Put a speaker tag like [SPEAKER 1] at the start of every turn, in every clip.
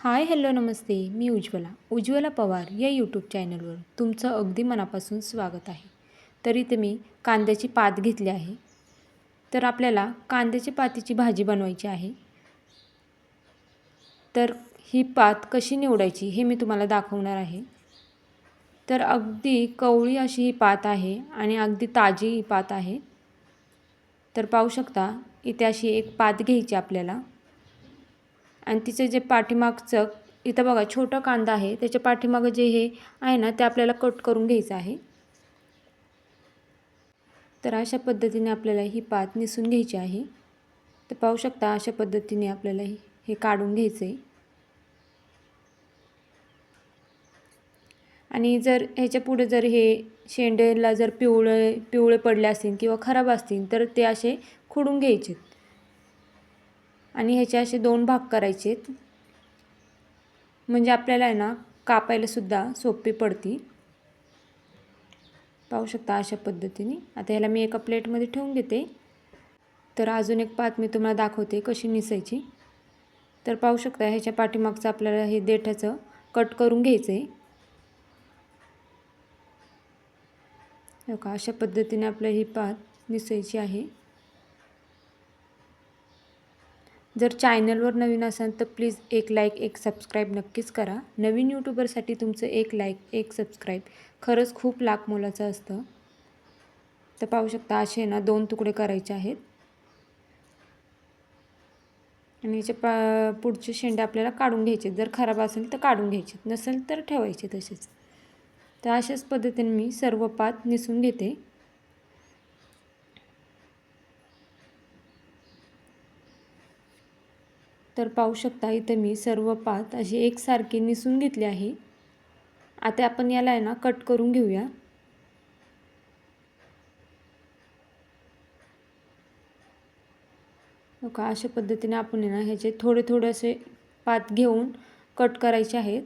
[SPEAKER 1] हाय hello नमस्ते. मी उज्ज्वला. उज्ज्वला पवार या यूट्यूब चॅनलवर तुमचं अगदी मनापासून स्वागत आहे. तर इथे मी कांद्याची पात घेतली आहे. तर आपल्याला कांद्याची पातीची भाजी बनवायची आहे. तर ही पात कशी निवडायची हे मी तुम्हाला दाखवणार आहे. तर अगदी कवळी अशी ही पात आहे आणि अगदी ताजी ही पात आहे. तर पाहू शकता इथे अशी एक पात घ्यायची आपल्याला. आणि तिचं जे पाठीमागचं इथं बघा छोटा कांदा आहे. त्याच्या पाठीमागं जे हे आहे ना ते आपल्याला कट करून घ्यायचं आहे. तर अशा पद्धतीने आपल्याला ही पात निसून घ्यायची आहे. तर पाहू शकता अशा पद्धतीने आपल्याला हे काढून घ्यायचं आहे आणि जर ह्याच्या पुढे जर हे शेंडेला जर पिवळे पिवळे पडले असतील किंवा खराब असतील तर ते असे खुडून घ्यायचे आणि ह्याचे असे दोन भाग करायचे म्हणजे आपल्याला आहे ना कापायलासुद्धा सोपी पडती. पाहू शकता अशा पद्धतीने. आता ह्याला मी एका प्लेटमध्ये ठेवून घेते तर अजून एक पात मी तुम्हाला दाखवते कशी निसायची. तर पाहू शकता ह्याच्या पाठीमागचं आपल्याला हे देठाचं कट करून घ्यायचं आहे का अशा पद्धतीने आपलं ही पात निसायची आहे. जर चॅनलवर नवीन असाल तर प्लीज एक लाईक एक सबस्क्राईब नक्कीच करा. नवीन यूट्यूबरसाठी तुमचं एक लाईक एक सबस्क्राईब खरंच खूप लाख मोलाचं असतं. तर पाहू शकता असे ना दोन तुकडे करायचे आहेत. आणि याचे पा पुढचे शेंडे आपल्याला काढून घ्यायचे. जर खराब असेल तर काढून घ्यायचे. नसेल तर ठेवायचे तसेच. तर अशाच पद्धतीने मी सर्व पात निसून घेते. तर पाहू शकता इथं मी सर्व पात अशी एकसारखी निसून घेतली आहे. आता आपण याला आहे ना कट करून घेऊया. का अशा पद्धतीने आपण ना ह्याचे थोडे थोडे असे पात घेऊन कट करायचे आहेत.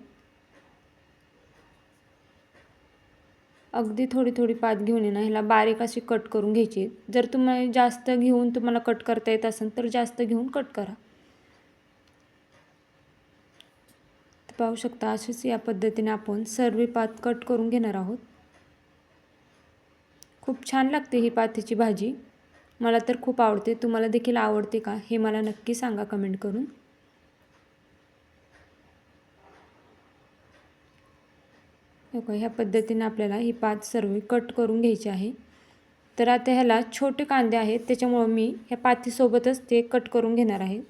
[SPEAKER 1] अगदी थोडी थोडी पात घेऊन येणं ना ह्याला बारीक अशी कट करून घ्यायची. जर तुम्हाला जास्त घेऊन तुम्हाला कट करता येत असेल तर जास्त घेऊन कट करा. पाहू शकता अशीच या पद्धतीने आपण सर्व पात कट करून घेणार आहोत. खूप छान लागते ही पातीची भाजी. मला तर खूप आवडते. तुम्हाला देखील आवडते का हे मला नक्की सांगा कमेंट करून. ह्या पद्धतीने आपल्याला ही पात सर्व कट करून घ्यायची आहे. तर आता ह्याला छोटे कांदे आहेत. त्याच्यामुळं मी ह्या पातीसोबतच ते कट करून घेणार आहे.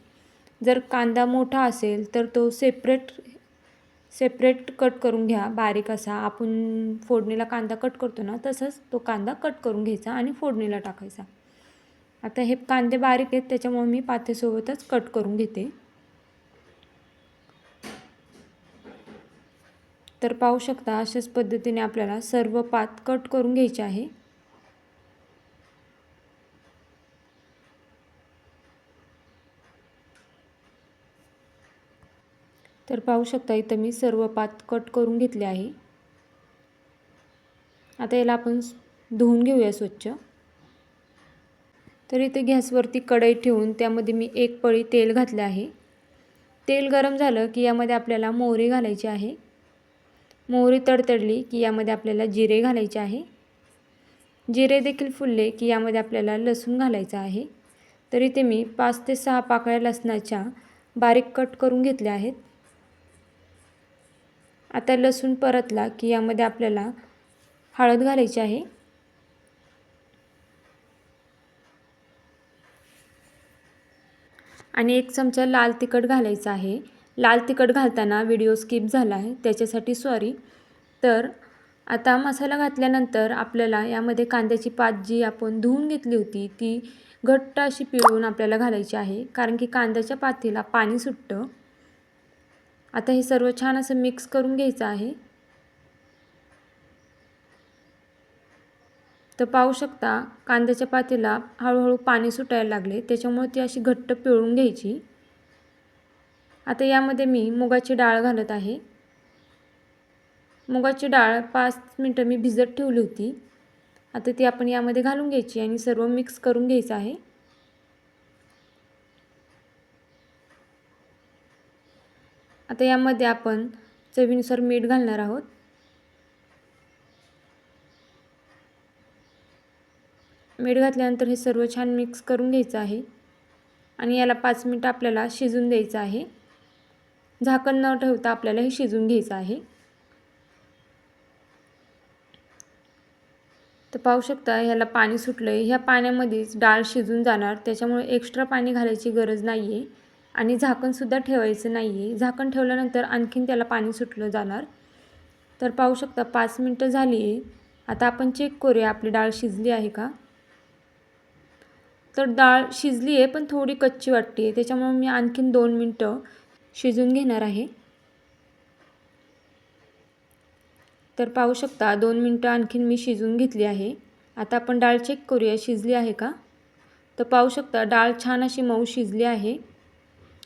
[SPEAKER 1] जर कांदा मोठा असेल तर तो सेपरेट सेपरेट कट करून घ्या बारीक असा. आपण फोडणीला कांदा कट करतो ना तसंच तो कांदा कट करून घ्यायचा आणि फोडणीला टाकायचा. आता हे कांदे बारीक आहेत त्याच्यामुळे मी पातेसोबतच कट करून घेते. तर पाहू शकता अशाच पद्धतीने आपल्याला सर्व पात कट करून घ्यायचे आहे. तर पाहू शकता इथं मी सर्व पात कट करून घेतले आहे. आता याला आपण धुवून घेऊया स्वच्छ. तर इथे गॅसवरती कढई ठेवून त्यामध्ये मी एक पळी तेल घातले आहे. तेल गरम झालं की यामध्ये आपल्याला मोहरी घालायची आहे. मोहरी तडतडली की यामध्ये आपल्याला जिरे घालायचे आहे. जिरे देखील फुलले की यामध्ये आपल्याला लसूण घालायचं आहे. तर इथे मी पाच ते सहा पाकळ्या लसणाच्या बारीक कट करून घेतल्या आहेत. आता लसूण परतला की यामध्ये आपल्याला हळद घालायची आहे. आणि एक चमचा लाल तिखट घालायचा आहे. लाल तिखट घालताना व्हिडिओ स्किप झाला आहे त्याच्यासाठी सॉरी. तर आता मसाला घातल्यानंतर आपल्याला यामध्ये कांद्याची पात जी आपण धुवून घेतली होती ती घट्ट अशी पिळून आपल्याला घालायची आहे. कारण की कांद्याच्या पातीला पाणी सुटतं. आता हे सर्व छान असं मिक्स करून घ्यायचं आहे. तर पाहू शकता कांद्याच्या पातीला हळूहळू पाणी सुटायला लागले. त्याच्यामुळे ती अशी घट्ट पिळून घ्यायची. आता यामध्ये मी मुगाची डाळ घालत आहे. मुगाची डाळ पाच मिनटं मी भिजत ठेवली होती. आता ती आपण यामध्ये घालून घ्यायची आणि सर्व मिक्स करून घ्यायचं आहे. आता यामध्ये आपण चवीनुसार मीठ घालणार आहोत. मीठ घातल्यानंतर हे सर्व छान मिक्स करून घ्यायचं आहे. आणि याला पाच मिनटं आपल्याला शिजून द्यायचं आहे. झाकण न ठेवता आपल्याला हे शिजून घ्यायचं आहे. तर पाहू शकता ह्याला पाणी सुटलं आहे ह्या पाण्यामध्येच डाळ शिजून जाणार. त्याच्यामुळे एक्स्ट्रा पाणी घालायची गरज नाही आहे आणि झाकणसुद्धा ठेवायचं नाही आहे झाकण ठेवल्यानंतर आणखीन त्याला पाणी सुटलं जाणार. तर पाहू शकता पाच मिनटं झाली आहे. आता आपण चेक करूया आपली डाळ शिजली आहे का? तर डाळ शिजली आहे पण थोडी कच्ची वाटते त्याच्यामुळे मी आणखीन दोन मिनटं शिजून घेणार आहे. तर पाहू शकता दोन मिनटं आणखीन मी शिजून घेतली आहे. आता आपण डाळ चेक करूया शिजली आहे का? तर पाहू शकता डाळ छान अशी मऊ शिजली आहे.